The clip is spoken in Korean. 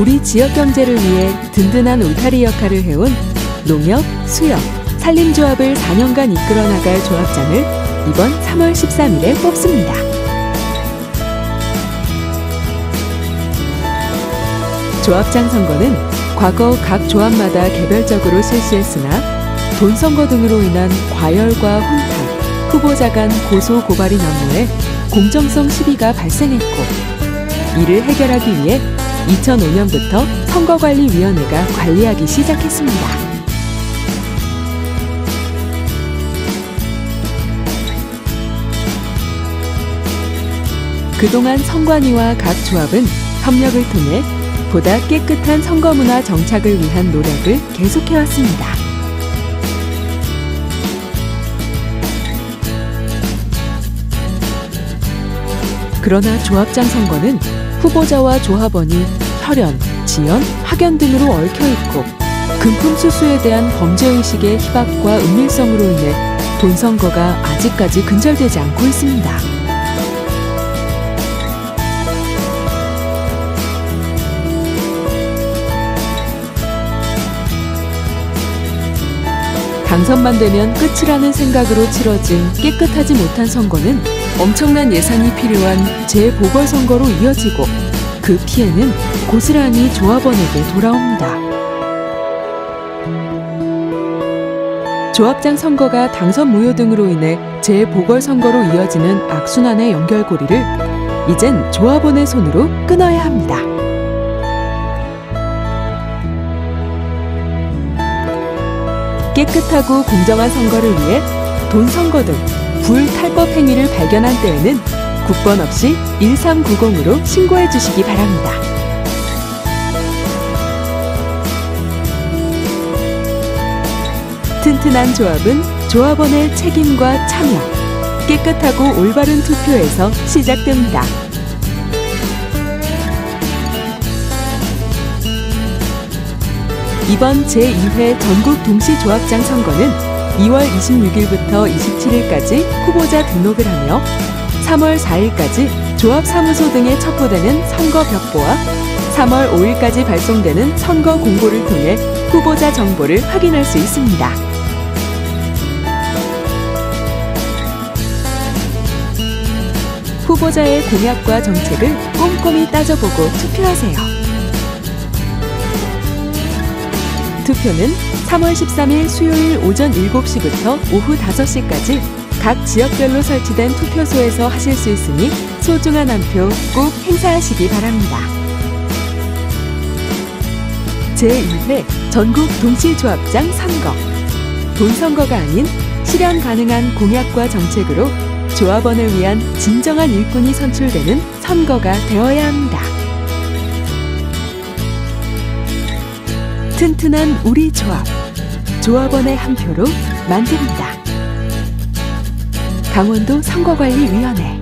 우리 지역 경제를 위해 든든한 울타리 역할을 해온 농협, 수협, 산림조합을 4년간 이끌어 나갈 조합장을 이번 3월 13일에 뽑습니다. 조합장 선거는 과거 각 조합마다 개별적으로 실시했으나 돈 선거 등으로 인한 과열과 혼탁, 후보자 간 고소 고발이 난무해 공정성 시비가 발생했고 이를 해결하기 위해 2005년부터 선거관리위원회가 관리하기 시작했습니다. 그동안 선관위와 각 조합은 협력을 통해 보다 깨끗한 선거 문화 정착을 위한 노력을 계속해왔습니다. 그러나 조합장 선거는 후보자와 조합원이 혈연, 지연, 학연 등으로 얽혀 있고 금품 수수에 대한 범죄 의식의 희박과 은밀성으로 인해 돈 선거가 아직까지 근절되지 않고 있습니다. 당선만 되면 끝이라는 생각으로 치러진 깨끗하지 못한 선거는 엄청난 예산이 필요한 재보궐선거로 이어지고 그 피해는 고스란히 조합원에게 돌아옵니다. 조합장 선거가 당선 무효 등으로 인해 재보궐선거로 이어지는 악순환의 연결고리를 이젠 조합원의 손으로 끊어야 합니다. 깨끗하고 공정한 선거를 위해 돈 선거 등 불탈법 행위를 발견한 때에는 국번 없이 1390으로 신고해 주시기 바랍니다. 튼튼한 조합은 조합원의 책임과 참여, 깨끗하고 올바른 투표에서 시작됩니다. 이번 제2회 전국 동시조합장 선거는 2월 26일부터 27일까지 후보자 등록을 하며 3월 4일까지 조합사무소 등에 첩보되는 선거 벽보와 3월 5일까지 발송되는 선거 공고를 통해 후보자 정보를 확인할 수 있습니다. 후보자의 공약과 정책을 꼼꼼히 따져보고 투표하세요. 투표는 3월 13일 수요일 오전 7시부터 오후 5시까지 각 지역별로 설치된 투표소에서 하실 수 있으니 소중한 한 표 꼭 행사하시기 바랍니다. 제2회 전국 동시조합장 선거. 돈 선거가 아닌 실현 가능한 공약과 정책으로 조합원을 위한 진정한 일꾼이 선출되는 선거가 되어야 합니다. 튼튼한 우리 조합. 조합원의 한 표로 만듭니다. 강원도 선거관리위원회